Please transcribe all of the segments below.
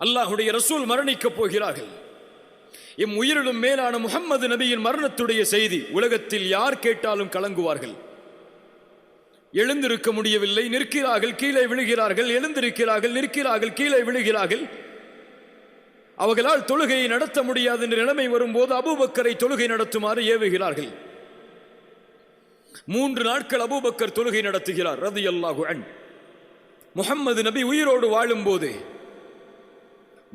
அல்லாஹுடைய ரசூல் மரணிக்கப் போகிறார்கள். எம் உயிரிலும் மேலான முகம்மது நபியின் மரணத்துடைய செய்தி உலகத்தில் யார் கேட்டாலும் கலங்குவார்கள். எழுந்திருக்க முடியவில்லை நிற்கிறார்கள் கீழே விழுகிறார்கள் எழுந்திருக்கிறார்கள் நிற்கிறார்கள் கீழே விழுகிறார்கள். அவர்களால் தொழுகையை நடத்த முடியாது என்ற நிலைமை வரும்போது அபூபக்கரை தொழுகை நடத்துமாறு ஏவுகிறார்கள். மூன்று நாட்கள் அபூபக்கர் தொழுகை நடத்துகிறார் ரதி அல்லாஹு அன். முகம்மது நபி உயிரோடு வாழும்போது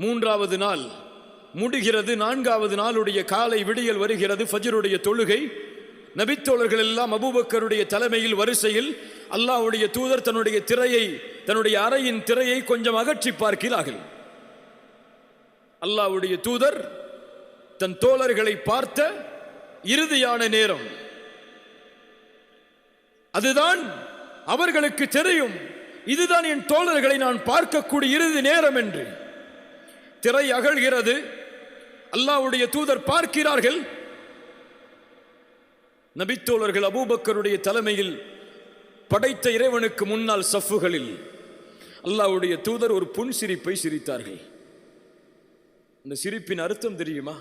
மூன்றாவது நாள் முடிகிறது. நான்காவது நாளுடைய காலை விடியல் வருகிறது. ஃபஜருடைய தொழுகை நபித்தோழர்கள் எல்லாம் அபூபக்கருடைய தலைமையில் வரிசையில் அல்லாவுடைய தூதர் தன்னுடைய திரையை தன்னுடைய அறையின் திரையை கொஞ்சம் அகற்றி பார்க்கிறார்கள். அல்லாவுடைய தூதர் தன் தோழர்களை பார்த்த இறுதியான நேரம். அதுதான் அவர்களுக்கு தெரியும். இதுதான் என் தோழர்களை நான் பார்க்கக்கூடிய இறுதி நேரம் என்று. திரை அகழ்கிறது. அல்லாவுடைய தூதர் பார்க்கிறார்கள். நபித்தோழர்கள் அபூபக்கருடைய தலைமையில் படைத்த இறைவனுக்கு முன்னால் சஃப்புகளில் அல்லாஹ்வுடைய தூதர் ஒரு புன் சிரிப்பை சிரித்தார்கள். அந்த சிரிப்பின் அர்த்தம் தெரியுமா?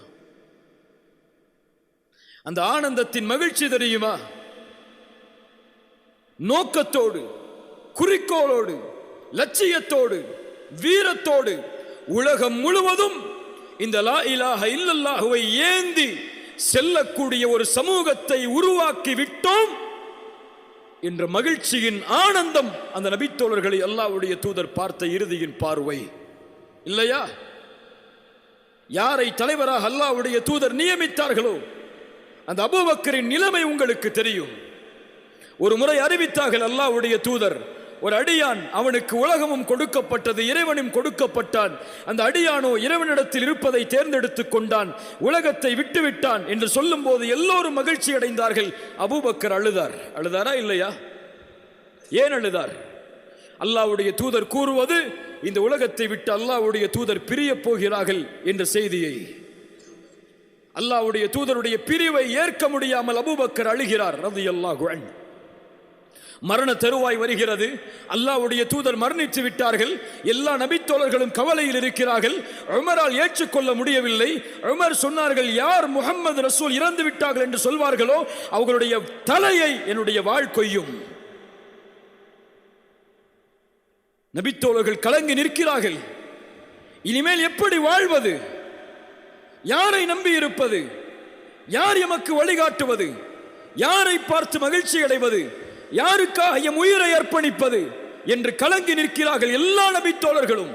அந்த ஆனந்தத்தின் மகிழ்ச்சி தெரியுமா? நோக்கத்தோடு குறிக்கோளோடு லட்சியத்தோடு வீரத்தோடு உலகம் முழுவதும் இந்த லா இலாஹ இல்லல்லாஹுவை ஏந்தி செல்லக்கூடிய ஒரு சமூகத்தை உருவாக்கி விட்டோம் என்ற மகிழ்ச்சியின் ஆனந்தம் அந்த நபித்தோழர்களை அல்லாவுடைய தூதர் பார்த்த இறுதியின் பார்வை. இல்லையா? யாரை தலைவராக அல்லாவுடைய தூதர் நியமித்தார்களோ அந்த அபுபக்கரின் நிலைமை உங்களுக்கு தெரியும். ஒரு முறை அறிவித்தார்கள் அல்லாவுடைய தூதர் ஒரு அடியான் அவனுக்கு உலகமும் கொடுக்கப்பட்டது இறைவனும் கொடுக்கப்பட்டான். அந்த அடியானோ இறைவனிடத்தில் இருப்பதை தேர்ந்தெடுத்து கொண்டான் உலகத்தை விட்டுவிட்டான் என்று சொல்லும்போது எல்லோரும் மகிழ்ச்சி அடைந்தார்கள். அபூபக்கர் அழுதார். அழுதாரா இல்லையா? ஏன் அழுதார்? அல்லாவுடைய தூதர் கூறுவது இந்த உலகத்தை விட்டு அல்லாவுடைய தூதர் பிரியப் போகிறார்கள் என்ற செய்தியை. அல்லாவுடைய தூதருடைய பிரிவை ஏற்க முடியாமல் அபூபக்கர் அழுகிறார் ரலியல்லாஹு குழன் மரண தருவாய் வருகிறது. அல்லாஹ்வுடைய தூதர் மரணித்து விட்டார்கள். எல்லா நபித்தோழர்களும் கவலையில் இருக்கிறார்கள். உமரால் ஏற்றுக்கொள்ள முடியவில்லை. உமர் சொன்னார்கள் யார் முகமது ரசூல் இறந்து விட்டார்கள் என்று சொல்வார்களோ அவர்களுடைய தலையை என்னுடைய வாழ் கொய்யும். நபித்தோழர்கள் கலங்கி நிற்கிறார்கள். இனிமேல் எப்படி வாழ்வது? யாரை நம்பி இருப்பது? யார் எமக்கு வழிகாட்டுவது? யாரை பார்த்து மகிழ்ச்சி அடைவது? யாருக்காக எம் உயிரை அர்ப்பணிப்பது என்று கலங்கி நிற்கிறார்கள் எல்லா நபித்தோழர்களும்?